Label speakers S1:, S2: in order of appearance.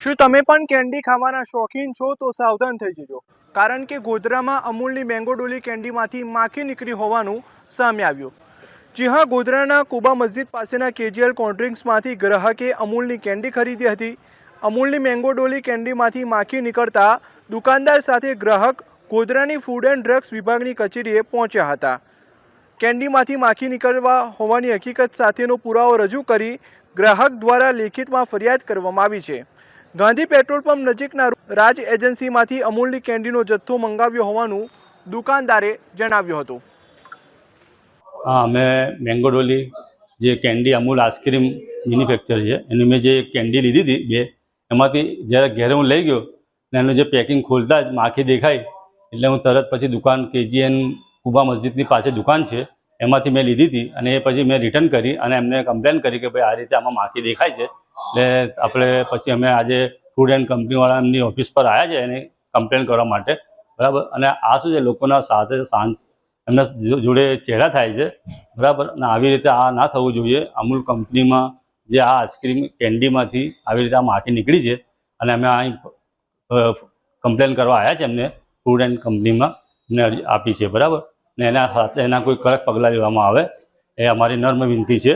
S1: શું તમે પણ કેન્ડી ખાવાના શોખીન છો તો સાવધાન થઈ જજો. કારણ કે ગોધરામાં અમૂલની મેંગોડોલી કેન્ડીમાંથી માખી નીકળી હોવાનું સામે આવ્યું. જી હા, ગોધરાના કુબા મસ્જિદ પાસેના કેજીએલ કોલ્ડ્રિંક્સમાંથી ગ્રાહકે અમૂલની કેન્ડી ખરીદી હતી. અમૂલની મેંગોડોલી કેન્ડીમાંથી માખી નીકળતા દુકાનદાર સાથે ગ્રાહક ગોધરાની ફૂડ એન્ડ ડ્રગ્સ વિભાગની કચેરીએ પહોંચ્યા હતા. કેન્ડીમાંથી માખી નીકળવા હોવાની હકીકત સાથેનો પુરાવો રજૂ કરી ગ્રાહક દ્વારા લેખિતમાં ફરિયાદ કરવામાં આવી છે. ગાંધી પેટ્રોલ પંપ નજીકના રાજ એજન્સીમાંથી અમૂલની કેન્ડીનો જથ્થો મંગાવ્યો હોવાનું દુકાનદારે જણાવ્યું હતું.
S2: હા, અમે મેંગોડોલી જે કેન્ડી અમૂલ આઈસ્ક્રીમ મેન્યુફેક્ચર છે, એની મેં જે કેન્ડી લીધી હતી બે, એમાંથી જ્યારે ઘેરે હું લઈ ગયો, ને એનું જે પેકિંગ ખોલતા જ માખી દેખાય, એટલે હું તરત પછી દુકાન કેજીએન કુબા મસ્જિદની પાસે દુકાન છે, એમાંથી મેં લીધી હતી અને એ પછી મેં રિટર્ન કરી અને એમને કમ્પ્લેન કરી કે ભાઈ આ રીતે આમાં માખી દેખાય છે. એટલે આપણે પછી અમે આજે ફૂડ એન્ડ કંપનીવાળાની ઓફિસ પર આવ્યા છે એને કમ્પ્લેન કરવા માટે. બરાબર? અને આ શું છે? લોકોના સાથે સાંજ એમના જોડે ચહેરા થાય છે. બરાબર? અને આવી રીતે આ ના થવું જોઈએ. અમૂલ કંપનીમાં જે આ આઈસ્ક્રીમ કેન્ડીમાંથી આવી રીતે આ માખી નીકળી છે. અને અમે અહીં કમ્પ્લેન કરવા આવ્યા છે એમને ફૂડ એન્ડ કંપનીમાં એમને અરજી આપી છે. બરાબર? ને એના સાથે એના કોઈ કડક પગલાં લેવામાં આવે એ અમારી નર્મ વિનંતી છે.